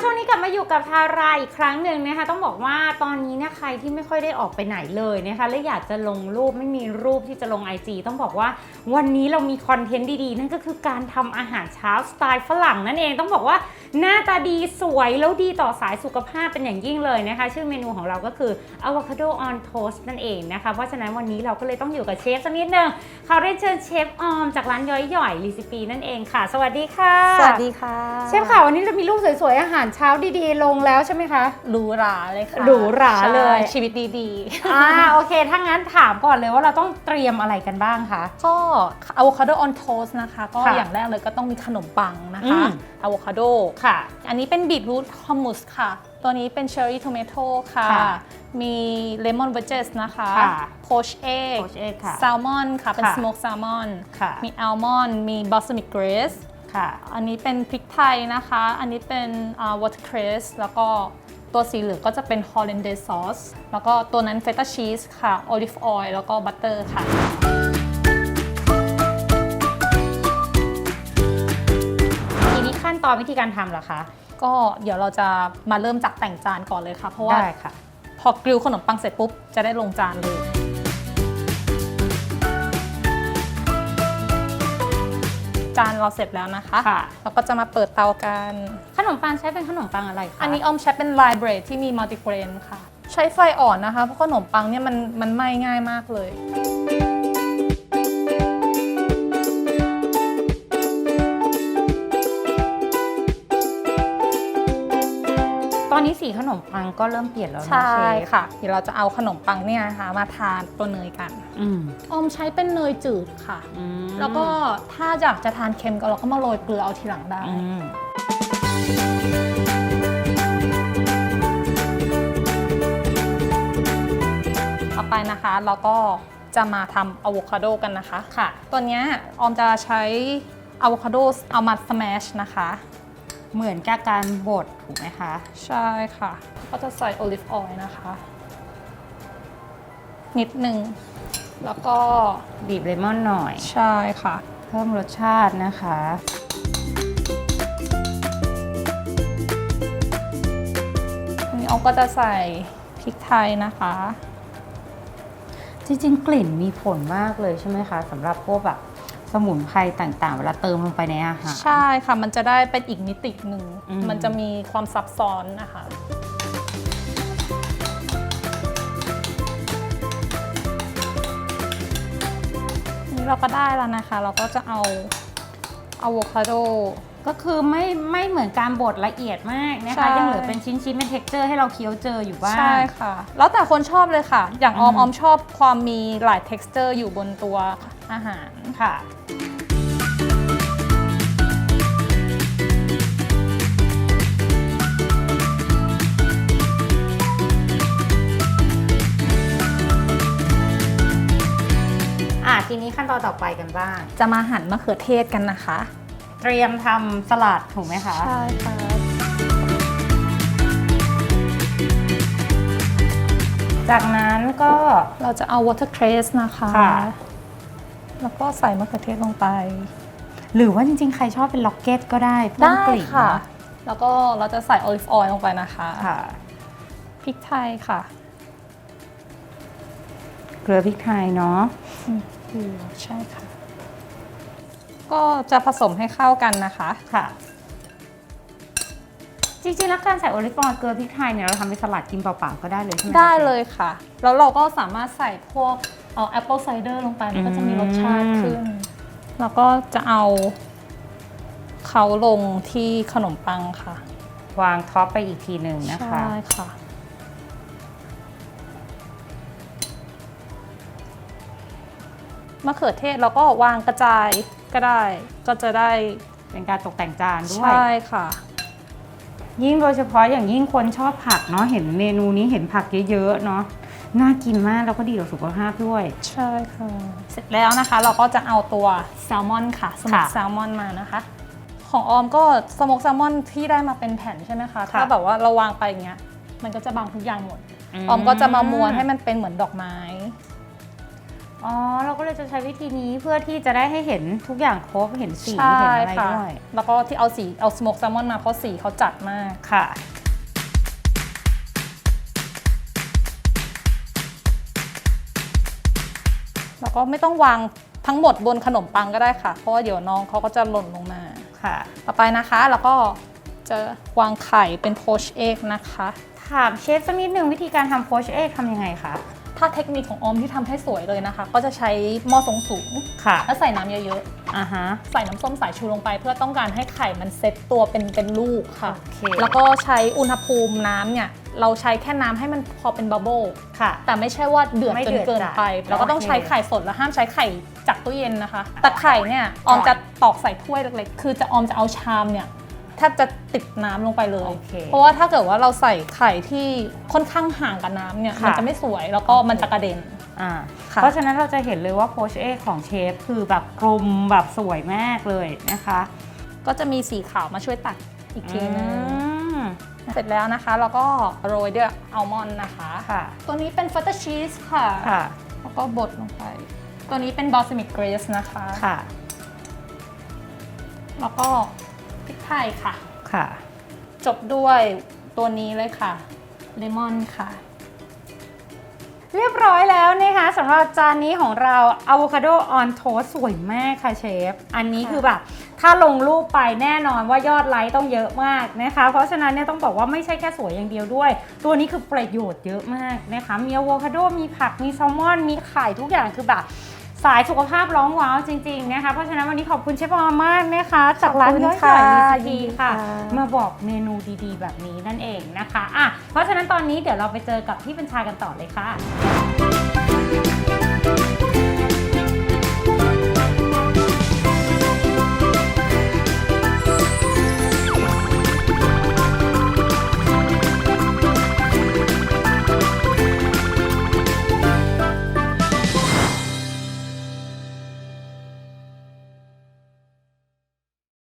ช่วงนี้กลับมาอยู่กับทาราอีกครั้งหนึ่งนะคะ ต้องบอกว่าตอนนี้เนี่ยใครที่ไม่ค่อยได้ออกไปไหนเลยนะคะและอยากจะลงรูปไม่มีรูปที่จะลง IG ต้องบอกว่าวันนี้เรามีคอนเทนต์ดีๆ นั่นก็คือการทำอาหารเช้าสไตล์ฝรั่งนั่นเองต้องบอกว่าหน้าตาดีสวยแล้วดีต่อสายสุขภาพเป็นอย่างยิ่งเลยนะคะ ชื่อเมนูของเราก็คือ avocado on toast นั่นเองนะคะ เพราะฉะนั้นวันนี้เราก็เลยต้องอยู่กับเชฟสักนิดนึงเขาเรียนเชิญเชฟออมจากร้านย้อยหย่อยรีซิปีนั่นเองค่ะ สวัสดีค่ะ สวัสดีค่ะ เชฟค่ะวันนี้จะมีรูปสวยๆอาหารเช้าดีๆ ลงแล้วใช่ไหมคะ หรูหราเลยค่ะหรูหราเลย ใช่ชีวิตดีอ่าโอเค ถ้างั้นถามก่อนเลยว่าเราต้องเตรียมอะไรกันบ้างคะ ๆ ก็อะโวคาโดออนโทสนะคะ ก็ค่ะอย่างแรกเลยก็ต้องมีขนมปังนะอืคะม อะโวคาโด ค่ะ อันนี้เป็นบีทรูทฮัมมัสค่ะ ตัวนี้เป็นเชอร์รี่ท m เมโตค่ะ ค่ะมีเลมอนเวจเจสนะคะค่ะโพชเอ g โคชเอกค่ะแซลมอนค่ะ เป็นค่ะ สโมกแซลมอน ค่ะ มีอัลมอนด์มีบ a สมิกเกรส ค่ะ อันนี้เป็นพริกไทยนะคะ อันนี้เป็นวอเตอร์เครสแล้วก็ตัวสีเหลืองก็จะเป็นฮอล l ลนเด s ซอสแล้วก็ตัวนั้นเฟต้าชีสค่ะโอลิฟออยล์แล้วก็บัตเตอร์ค่ะทีนี้ขั้นตอนวิธีการทำเหรอคะ ก็เดี๋ยวเราจะมาเริ่มจากแต่งจานก่อนเลยค่ะ เพราะว่าได้ค่ะ พอกริลขนมปังเสร็จปุ๊บ จะได้ลงจานเลยานเราเสร็จแล้วนะคะค่ะ เราก็จะมาเปิดเตากัน ขนมปังใช้เป็นขนมปังอะไรคะอันนี้ออมใช้เป็นลายเบรดที่มีมัลติเกรนค่ะ ใช้ไฟอ่อนนะคะ เพราะขนมปังเนี่ยมันมันไหม้ง่ายมากเลย ตอนนี้สีขนมปังก็เริ่มเปลี่ยนแล้วนะใช่เชฟค่ะ เดี๋ยวเราจะเอาขนมปังเนี่ยนะคะมาทานตัวเนยกันอืมออมใช้เป็นเนยจืดค่ะ อืมแล้วก็ถ้าอยากจะทานเค็มก็เราก็มาโรยเกลือเอาทีหลังได้ อืมต่อไปนะคะเราก็จะมาทำอะโวคาโดกันนะคะ ค่ะ ตัวเนี้ยออมจะใช้อะโวคาโดเอามาสแมชนะคะ เหมือนกับการบดถูกไหมคะ ใช่ค่ะ ก็จะใส่โอลิฟออยล์นะคะ นิดหนึ่งแล้วก็บีบเลมอนหน่อย ใช่ค่ะ เพิ่มรสชาตินะคะ อันนี้ออมก็จะใส่พริกไทยนะคะ จริงๆ กลิ่นมีผลมากเลยใช่ไหมคะสำหรับพวกแบบ สมุนไพรต่างๆ เวลาเติมลงไปในอาหาร ใช่ค่ะ มันจะได้เป็นอีกมิติหนึ่ง อืม มันจะมีความซับซ้อนนะคะ นี่เราก็ได้แล้วนะคะ เราก็จะเอาอะโวคาโด ก็คือไม่ไม่เหมือนการบดละเอียดมากนะใช่ คะยังเหลือเป็นชิ้นๆเป็นเท็กเจอร์ให้เราเคี้ยวเจออยู่บ้าง ใช่ค่ะ แล้วแต่คนชอบเลยค่ะ อย่างออมอืม ออมชอบความมีหลาย texture อยู่บนตัวอาหาร ค่ะ อะทีนี้ขั้นตอนต่อไปกันบ้าง จะมาหั่นมะเขือเทศกันนะคะ เตรียมทำสลัดถูกไหมคะใช่ค่ะจากนั้นก็เราจะเอา watercress นะคะ ค่ะ แล้วก็ใส่มะเขือเทศลงไป หรือว่าจริงๆ ใครชอบเป็นล็อกเก็ตก็ได้เพิ่มได้กลิ่นค่ะเนอะแล้วก็เราจะใส่โอลิฟออยล์ลงไปนะคะ ค่ะ พริกไทยค่ะ เกลือพริกไทยเนาะอืมใช่ค่ะ ก็จะผสมให้เข้ากันนะคะค่ะ จริงๆ แล้วการใส่โอลิฟออยล์เกลือพริกไทยเนี่ยเราทำเป็นสลัดกินเปล่าๆก็ได้เลยใช่ไหมคะได้เลยค่ะ แล้วเราก็สามารถใส่พวกเอาแอปเปิลไซเดอร์ลงไปมันก็จะมีรสชาติขึ้น แล้วก็จะเอาเขาลงที่ขนมปังค่ะวางท็อปไปอีกทีหนึ่งนะคะ ใช่ค่ะ มะเขือเทศเราก็วางกระจาย ก็ได้ก็จะได้เป็นการตกแต่งจานด้วย ใช่ค่ะ ยิ่งโดยเฉพาะอย่างยิ่งคนชอบผักเนาะเห็นเมนูนี้เห็นผักเยอะๆเนาะน่ากินมากแล้วก็ดีต่อสุขภาพด้วย ใช่ค่ะ เสร็จแล้วนะคะ เราก็จะเอาตัวแซลมอนค่ะสโมกค่ะแซลมอนมานะคะ ของออมก็สโมกแซลมอนที่ได้มาเป็นแผ่นใช่ไหมคะค่ะถ้าแบบว่าเราวางไปอย่างเงี้ย มันก็จะบังทุกอย่างหมด ออมก็จะมาม้วนให้มันเป็นเหมือนดอกไม้ อ๋อ เราก็เลยจะใช้วิธีนี้เพื่อที่จะได้ให้เห็นทุกอย่างครบเห็นสีใช่เห็นอะไรค่ะด้วย แล้วก็ที่เอาสีเอาสโมกแซลมอนมาเพราะสีเขาจัดมากค่ะ แล้วก็ไม่ต้องวางทั้งหมดบนขนมปังก็ได้ค่ะ เพราะว่าเดี๋ยวน้องเขาก็จะหล่นลงมาค่ะ ต่อไปนะคะแล้วก็จะวางไข่เป็นโพชเอ็กนะคะ ถามเชฟสักนิดหนึ่งวิธีการทำโพชเอ็กทำยังไงคะ ถ้าเทคนิคของออมที่ทำให้สวยเลยนะคะ ก็จะใช้หม้อทรงสูงค่ะ แล้วใส่น้ำเยอะอ่าฮะๆใส่น้ำส้มสายชูลงไป เพื่อต้องการให้ไข่มันเซ็ตตัวเป็นเป็นลูกค่ะโอเคแล้วก็ใช้อุณหภูมิน้ำเนี่ยเราใช้แค่น้ำให้มันพอเป็นบับเบิลค่ะ แต่ไม่ใช่ว่าเดือดไม่จนเดือดเกินไปจัดแล้วก็ต้องโอเคใช้ไข่สดแล้วห้ามใช้ไข่จากตู้เย็นนะคะ แต่ไข่เนี่ยออมจะตอกใส่ถ้วยเล็กๆ คือจะออมจะเอาชามเนี่ย แทบจะติดน้ำลงไปเลย โอเคเพราะว่าถ้าเกิดว่าเราใส่ไข่ที่ค่อนข้างห่างกับน้ำเนี่ยค่ะ มันจะไม่สวยแล้วก็มันจะกระเด็น อ่าค่ะ เพราะฉะนั้นเราจะเห็นเลยว่าโพชเอ็กของเชฟคือแบบกลมแบบสวยมากเลยนะคะก็จะมีสีขาวมาช่วยตัดอีกทีนึงอืมเสร็จแล้วนะคะ แล้วก็โรยด้วยอัลมอนด์นะคะ ค่ะตัวนี้เป็นฟัตเตอร์ชีสค่ะ ค่ะแล้วก็บดลงไป ตัวนี้เป็นบอสมิกเกรสนะคะ ค่ะ แล้วก็ พริกไทยค่ะ ค่ะ จบด้วยตัวนี้เลยค่ะ เลมอนค่ะ เรียบร้อยแล้วนะคะสำหรับจานนี้ของเราอะโวคาโดออนโทสสวยมากค่ะเชฟ อันนี้ค่ะคือแบบ ถ้าลงรูปไปแน่นอนว่ายอดไลค์ต้องเยอะมากนะคะ เพราะฉะนั้นเนี่ยต้องบอกว่าไม่ใช่แค่สวยอย่างเดียวด้วย ตัวนี้คือประโยชน์เยอะมากนะคะ มีอะโวคาโดมีผักมีแซลมอน มีไข่ทุกอย่างคือแบบ สายสุขภาพร้องว้าวจริงๆนะคะเพราะฉะนั้นวันนี้ขอบคุณเชฟออมมากนะคะจากร้านย่อยใหญ่มีสกีค่ะ มาบอกเมนูดีๆ แบบนี้นั่นเองนะคะอะเพราะฉะนั้นตอนนี้เดี๋ยวเราไปเจอกับพี่บัญชากันต่อเลยค่ะ